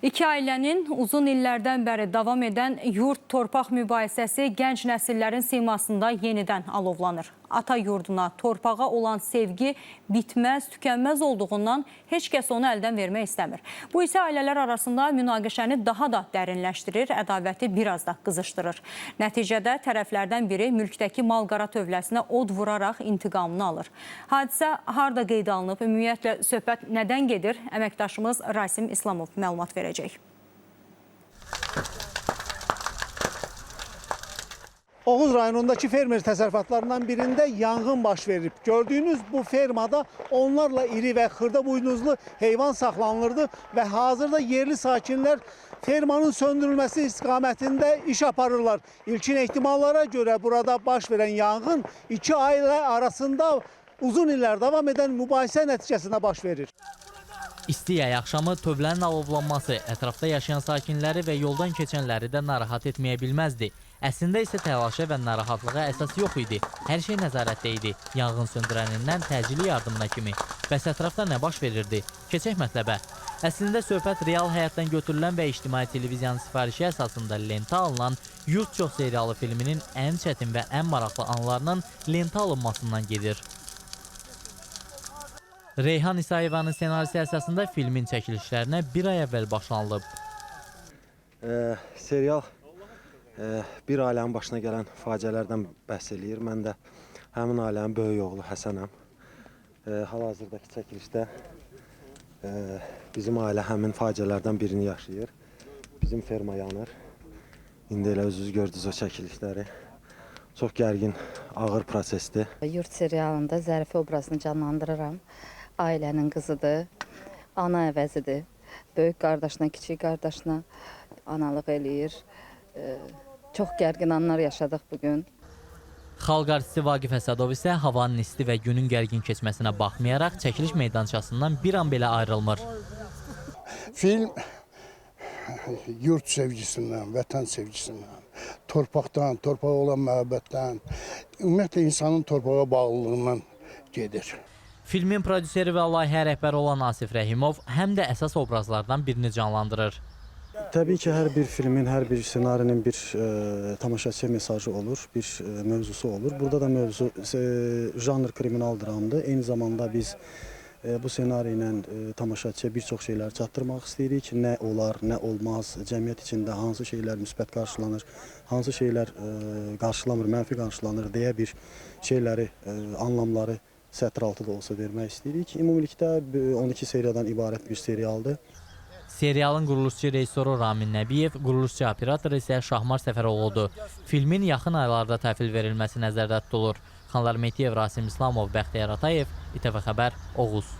İki ailənin uzun illərdən bəri davam edən yurt torpaq mübahisəsi gənc nəsillərin simasında yenidən alovlanır. Ata yurduna, torpağa olan sevgi bitməz, tükənməz olduğundan heç kəs onu əldən vermək istəmir. Bu isə ailələr arasında münaqişəni daha da dərinləşdirir, ədavəti biraz da qızışdırır. Nəticədə tərəflərdən biri mülkdəki mal-qara tövləsinə od vuraraq intiqamını alır. Hadisə harda qeydə alınıb, ümumiyyətlə söhbət nədən gedir? Əməkdaşımız Rasim İslamov məlumat verəcək. Oğuz rayonundaki fermer təsərrüfatlarından birində yanğın baş verib. Gördüyünüz bu fermada onlarla iri və xırda buynuzlu heyvan saxlanılırdı və hazırda yerli sakinlər fermanın söndürülməsi istiqamətində iş aparırlar. İlkin ehtimallara görə burada baş verən yanğın iki ailə arasında uzun illər davam edən mübahisə nəticəsində baş verir. İsti yay axşamı tövlənin alovlanması ətrafda yaşayan sakinləri və yoldan keçənləri də narahat etməyə bilməzdi. Əslində isə təlaşa və narahatlığa əsas yox idi. Hər şey nəzarətdə idi. Yanğın söndürənindən təcili yardımına kimi. Bəs ətrafda nə baş verirdi? Keçək mətləbə. Əslində söhbət real həyatdan götürülən və ictimai televiziyanın sifarişi əsasında lentə alınan Yurt Çox serialı filminin ən çətin və ən maraqlı anlarının lentə alınmasından gedir. Reyhan İsayevanın ssenarisi əsasında filmin çəkilişlərinə bir ay əvvəl başlanılıb. Ee, serial e, bir ailənin başına gələn faciələrdən bəhs eləyir. Mən də həmin ailənin böyük oğlu Həsənəm. E, hal-hazırdakı çəkilişdə e, bizim ailə həmin faciələrdən birini yaşayır. Bizim ferma yanır. İndi elə özünüz gördünüz o çəkilişləri. Çox gərgin, ağır prosesdir. Yurt serialında Zərifə obrazını canlandırıram. Ailənin qızıdır, ana əvəzidir. Böyük qardaşına, kiçik qardaşına analıq eləyir. Çox gərgin anlar yaşadıq bu gün. Xalq artisti Vaqif Əsədov isə havanın isti və günün gərgin keçməsinə baxmayaraq çəkiliş meydançasından bir an belə ayrılmır. Film yurt sevgisindən, vətən sevgisindən, torpaqdan, torpağa olan məhəbbətdən, ümumiyyətlə insanın torpağa bağlılığından gedir. Filmin prodüseri və layihə rəhbəri olan Asif Rəhimov həm də əsas obrazlardan birini canlandırır. Təbii ki, hər bir filmin, hər bir ssenarinin bir e, tamaşaçıya mesajı olur, bir e, mövzusu olur. Burada da mövzu e, janr kriminal dramdır. Eyni zamanda biz e, bu ssenari ilə e, tamaşaçıya bir çox şeylər çatdırmaq istəyirik. Nə olar, nə olmaz, cəmiyyət içində hansı şeylər müsbət qarşılanır, hansı şeylər e, qarşılanmır, mənfi qarşılanır deyə bir şeyləri, e, anlamları sətr altı da olsa vermək istəyirik. Ümumilikdə e, 12 seriyadan ibarət bir serialdır. Serialın quruluşçu rejissoru Ramin Nəbiyev, quruluşçu operatoru isə Şahmar Səfəroğludur. Filmin yaxın aylarda təhvil verilməsi nəzərdə tutulur. Xanlar Metiyev, Rasim İslamov, Bəxtiyar Atayev, İTV Xəbər, Oğuz.